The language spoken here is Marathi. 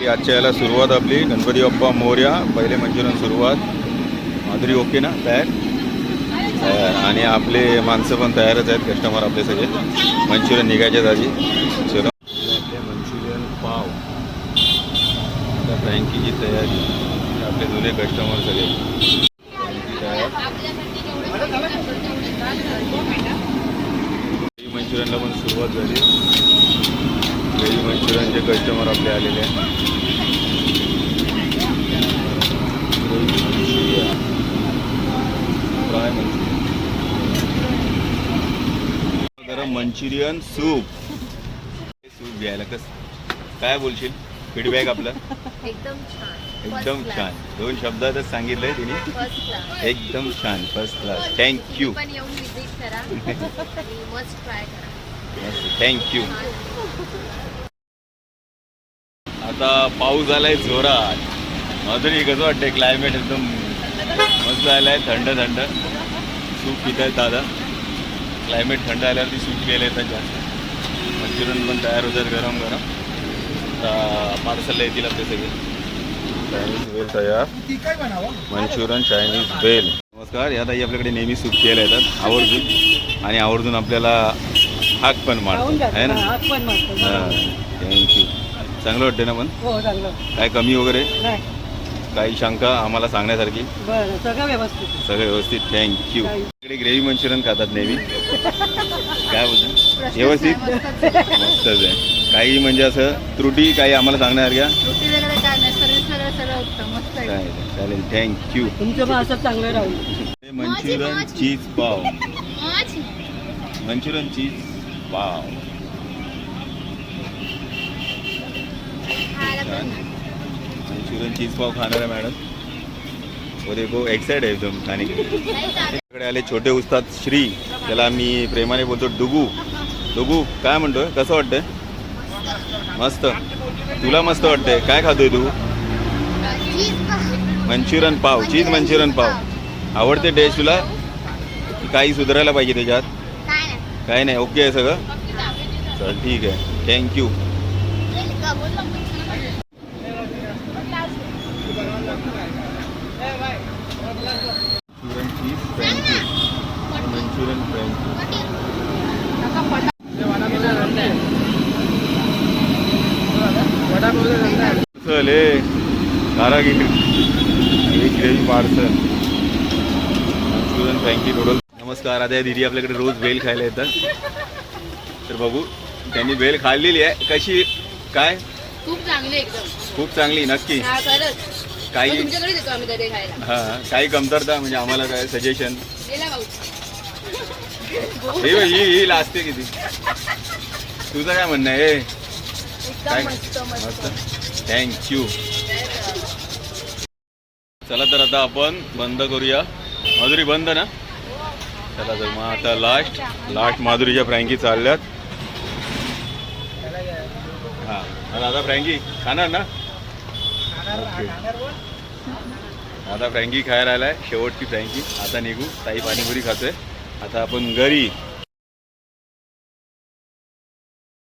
की आजच्या याला सुरुवात आपली. गणपती बाप्पा मोर्या पहिले मंचुरियन सुरुवात. माधुरी ओके ना तयार. आणि आपले माणसं पण तयारच आहेत कस्टमर आपले सगळे. मंचुरियन निघायच्याच आधी. चलो. आपले मंचुरियन पाव. आता फ्रँकीची तयारी. आपले जुने कस्टमर सगळे. फ्रँकी मंचुरियनला पण सुरुवात झाली. मंचुरियनचे कस्टमर आपले आलेले आहेत. मंचुरियन. गरम सूप. सूप घ्यायला कस काय बोलशील? फीडबॅक आपला. एकदम छान. एकदम छान. दोन शब्दातच सांगितलंय तिने. एकदम छान. फर्स्ट क्लास थँक्यू थँक्यू आता पाऊस आलाय जोरात. माधुरी कसं वाटतंय क्लायमेट एकदम मस्त आलाय थंड थंड. सूप पित आहेत दादा. क्लायमेट थंड आल्यावरती सूप प्यायला येतात जास्त. मंचुरियन पण तयार होतात गरम गरम. आता पार्सलला येतील आपले सगळे. चायनीज वेल तयार. मंचुरियन चायनीज बेल नमस्कार या ताई आपल्याकडे नेहमी सूप प्यायला येतात. आवर्जून. आणि आवर्जून आपल्याला हाक पण मारतात. आहे ना? पण मारतो थँक्यू चांगलं वाटतं ना पण? हो चांगलं. काय कमी वगैरे? नाही. काही शंका आम्हाला सांगण्यासारखी? बरं सगळं व्यवस्थित. सगळं व्यवस्थित. थँक्यू. इकडे ग्रेव्ही मंचुरियन खातात नेहमी. काय बोलतो? व्यवस्थित? मस्तच आहे. काही म्हणजे असं त्रुटी काही आम्हाला सांगण्यासारख्या? रोटी वगैरे काय नाही. सर्विस वगैरे सगळं उत्तम. मस्त आहे. काय नाही. चालेल थँक्यू तुमचं पण असं चांगलं राहून मंचुरियन चीज पाव. मंचुरियन चीज पाव. छान पण मंचुरियन चीज पाव खाणार आहे मॅडम वो गो एक्साइट आहे एकदम खाणे के इकडे आले छोटे उस्ताद श्री. त्याला मी प्रेमाने बोलतो डुगू. डुगू काय म्हणतोय? कसं वाटतंय? मस्त. तुला मस्त वाटतंय. काय खातोय तू? पाव. मंचुरियन पाव. चीज मंचुरियन पाव. आवडते डिश तुला? काही सुधारायला पाहिजे त्याच्यात? काही नाही. काय नाही ओके आहे सगळं? चल ठीक आहे. Thank you Welcome. Manchurian cheese frankie Manchurian frankie चल ए कारागिरी एक gravy parcel. Manchurian frankie noodle नमस्कार आता या दिदी आपल्याकडे रोज बेल खायला येतात. तर बघू त्यांनी बेल खाल्लेली आहे. कशी? काय? खूप चांगले एकदम. खूप चांगली नक्की. हा काही आम्ही खायला. हा काही कमतरता म्हणजे आम्हाला काय सजेशन गेला भाऊ. ही ही ही लाजते किती? तुझं काय म्हणणं आहे? एकदम मस्त मस्त. थँक्यू चला तर आता आपण बंद करूया. माधुरी बंद ना? चला तर मग आता लास्ट लास्ट माधुरीच्या फ्रँकी चालल्यात. हा. हा, दादा फ्रँकी खाणार ना? ओके आता फ्रँकी खायला आलाय. शेवटची फ्रँकी. आता निघू. ताई पाणीपुरी खातोय. आता आपण घरी